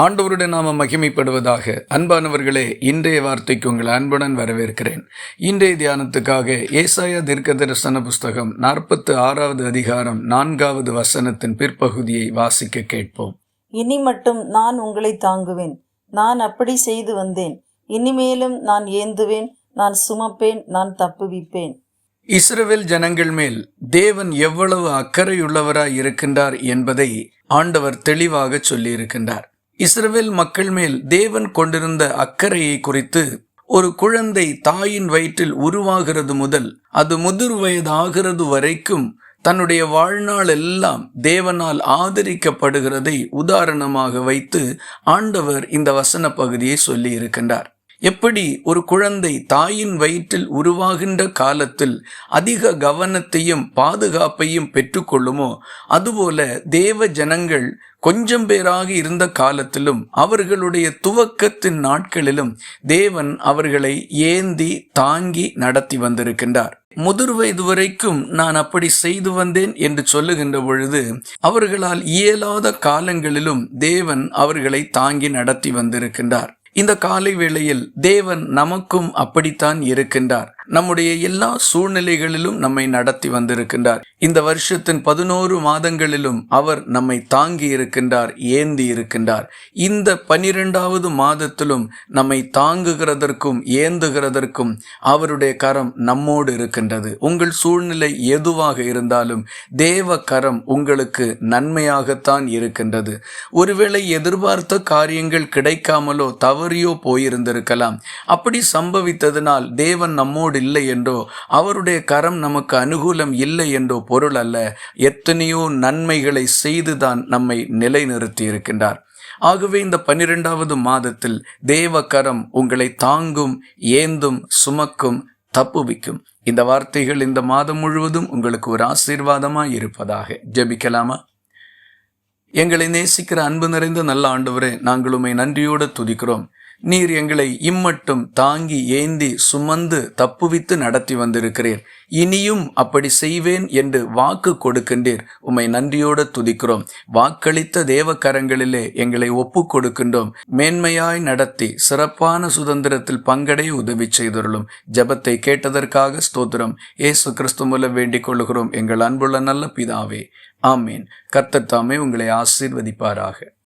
ஆண்டவருடைய நாம மகிமைப்படுவதாக அன்பானவர்களே இன்றைய வார்த்தைக்கு உங்களை அன்புடன் வரவேற்கிறேன். இன்றைய தியானத்துக்காக ஏசாயா தீர்க்க தரிசன புஸ்தகம் நாற்பத்து ஆறாவது அதிகாரம் நான்காவது வசனத்தின் பிற்பகுதியை வாசிக்க கேட்போம். இனி மட்டும் நான் உங்களை தாங்குவேன். நான் அப்படி செய்து வந்தேன். இனிமேலும் நான் ஏந்துவேன். நான் சுமப்பேன். நான் தப்புவிப்பேன். இஸ்ரவேல் ஜனங்கள் மேல் தேவன் எவ்வளவு அக்கறையுள்ளவராய் இருக்கின்றார் என்பதை ஆண்டவர் தெளிவாக சொல்லியிருக்கின்றார். இஸ்ரவேல் மக்கள் மேல் தேவன் கொண்டிருந்த அக்கறையை குறித்து ஒரு குழந்தை தாயின் வயிற்றில் உருவாகிறது முதல் அது முதிர் வயதாகிறது வரைக்கும் தன்னுடைய வாழ்நாள் எல்லாம் தேவனால் ஆதரிக்கப்படுகிறதை உதாரணமாக வைத்து ஆண்டவர் இந்த வசன பகுதியை சொல்லி இருக்கின்றார் எப்படி ஒரு குழந்தை தாயின் வயிற்றில் உருவாகின்ற காலத்தில் அதிக கவனத்தையும் பாதுகாப்பையும் பெற்றுக்கொள்ளுமோ அதுபோல தேவ ஜனங்கள் கொஞ்சம் பேராக இருந்த காலத்திலும் அவர்களுடைய துவக்கத்தின் நாட்களிலும் தேவன் அவர்களை ஏந்தி தாங்கி நடத்தி வந்திருக்கின்றார். முதிர் வயது வரைக்கும் நான் அப்படி செய்து வந்தேன் என்று சொல்லுகின்ற பொழுது அவர்களால் இயலாத காலங்களிலும் தேவன் அவர்களை தாங்கி நடத்தி வந்திருக்கின்றார். இந்த காலை வேளையில் தேவன் நமக்கும் அப்படித்தான் இருக்கின்றார். நம்முடைய எல்லா சூழ்நிலைகளிலும் நம்மை நடத்தி வந்திருக்கின்றார். இந்த வருஷத்தின் பதினோரு மாதங்களிலும் அவர் நம்மை தாங்கி இருக்கின்றார் ஏந்தி இருக்கின்றார். இந்த பனிரெண்டாவது மாதத்திலும் நம்மை தாங்குகிறதற்கும் ஏந்துகிறதற்கும் அவருடைய கரம் நம்மோடு இருக்கின்றது. உங்கள் சூழ்நிலை எதுவாக இருந்தாலும் தேவ கரம் உங்களுக்கு நன்மையாகத்தான் இருக்கின்றது. ஒருவேளை எதிர்பார்த்த காரியங்கள் கிடைக்காமலோ தவறியோ போயிருந்திருக்கலாம். அப்படி சம்பவித்ததினால் தேவன் நம்மோடு இல்லை என்றோ அவருடைய கரம் நமக்கு அனுகூலம் இல்லை என்றோ பொருள் அல்ல. எத்தனையோ நன்மைகளை செய்துதான் நம்மை நிலைநிறுத்தி இருக்கின்றார் ஆகவே இந்த பன்னிரெண்டாவது மாதத்தில் தேவ கரம் உங்களை தாங்கும் ஏந்தும் சுமக்கும் தப்புவிக்கும். இந்த வார்த்தைகள் இந்த மாதம் முழுவதும் உங்களுக்கு ஒரு ஆசீர்வாதமாக இருப்பதாக. ஜெபிக்கலாமா? எங்களை நேசிக்கிற அன்பு நிறைந்த நல்ல ஆண்டவரே நாங்கள் உண்மை நன்றியோடு துதிக்கிறோம். நீர் எங்களை இம்மட்டும் தாங்கி ஏந்தி சுமந்து தப்புவித்து நடத்தி வந்திருக்கிறீர். இனியும் அப்படி செய்வேன் என்று வாக்கு கொடுக்கின்றீர். உம்மை நன்றியோடு துதிக்கிறோம். வாக்களித்த தேவ கரங்களிலே எங்களை ஒப்பு கொடுக்கின்றோம். மேன்மையாய் நடத்தி சிறப்பான சுதந்திரத்தில் பங்கடைய உதவி செய்துள்ளோம். ஜபத்தை கேட்டதற்காக ஸ்தோத்திரம். ஏசு கிறிஸ்து மூலம் வேண்டிக் கொள்கிறோம். எங்கள் அன்புள்ள நல்ல பிதாவே. ஆமீன். கர்த்தர் தாமே உங்களை ஆசீர்வதிப்பாராக.